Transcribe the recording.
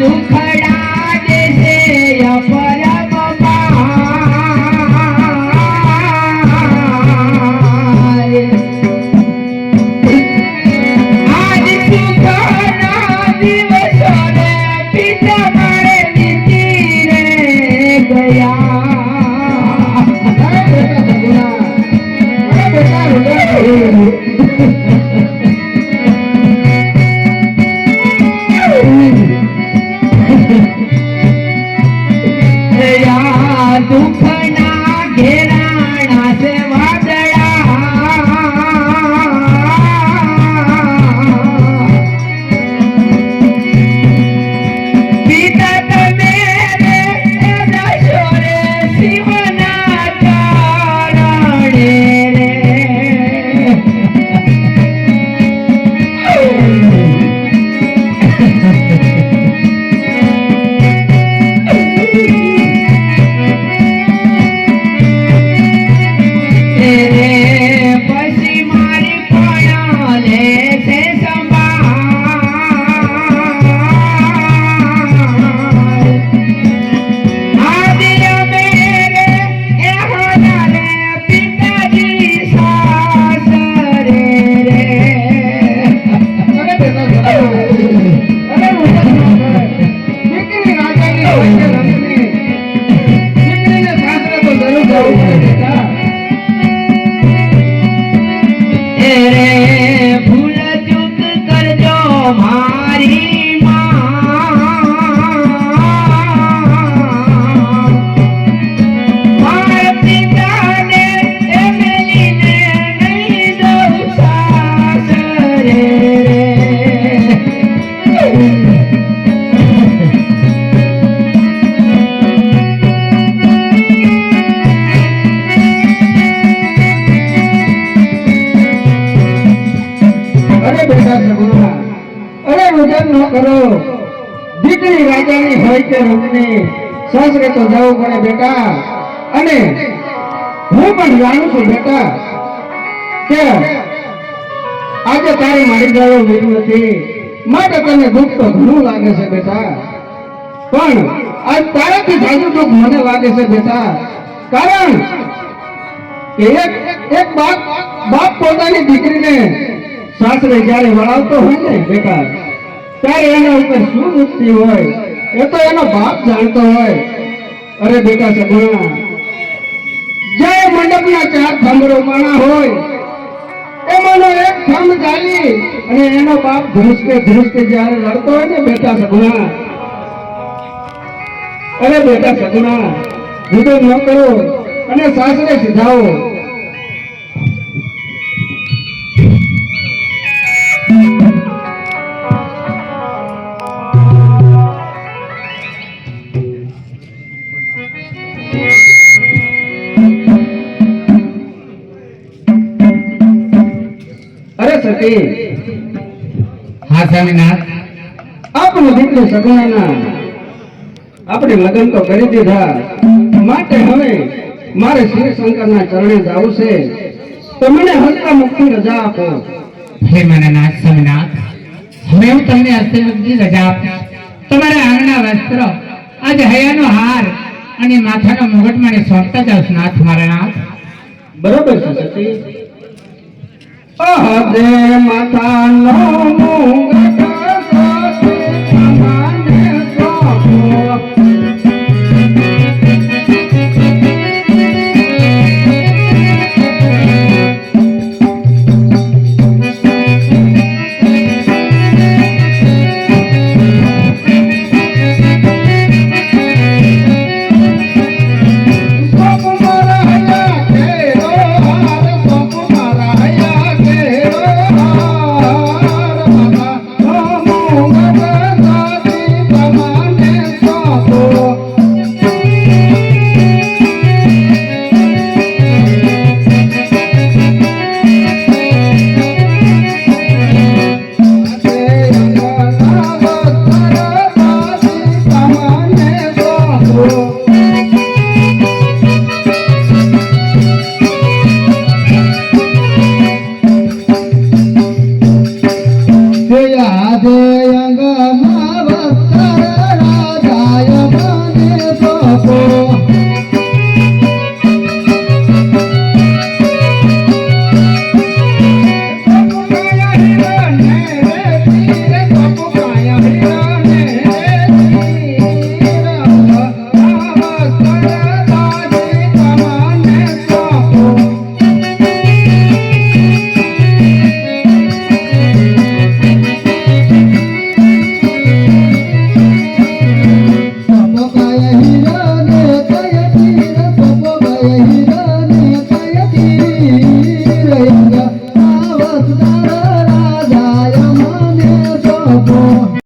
দুঃখ ન કરો. દીકરી રાજાની હોય કે રૂપની, સાસરે તો જવું પડે બેટા. અને હું પણ જાણું છું બેટા કે આજે તારી મારી ગયો વીર નથી. માટે તને દુઃખ તો ઘણું લાગે છે બેટા. પણ આજ તારાથી જાજુ દુઃખ મને લાગે છે બેટા. કારણ કે એક એક બાપ બાપ પોતાની દીકરીને સાસરે જ્યારે વળાવતો હોય ને બેટા ત્યારે એના ઉપર શું દુખતી હોય, એ તો એનો બાપ જાણતો હોય. અરે બેટા સગુણા, જે મંડપના ચાર થાંભરો માણા હોય, એમાંનો એક થંભ ચાલી અને એનો બાપ ધ્રુસકે ધ્રુસકે જ્યારે લડતો હોય ને, બેટા સગુણા. અરે બેટા સગુણા જુદો ન કરો અને સાસરે સીધાઓ સતી. હા સ્વામીનાથ. આપણો દીકરો સગુણાના. આપણે લગ્ન તો કરી દીધા. માટે હવે મારે શ્રી શંકરના ચરણે જવું છે. તો મને હલકા મુક્તિ રજા આપો. હે મને નાથ સ્વામીનાથ હવે હું તમને હસ્તમુખની રજા આપું તમારા આંગણા વસ્ત્ર આજે હૈયાનો હાર અને માથાનો મુગટ મને સોંપતા જાવ નાથ મારા નાથ બરોબર છે સતી. હરે માતાનો મુંગ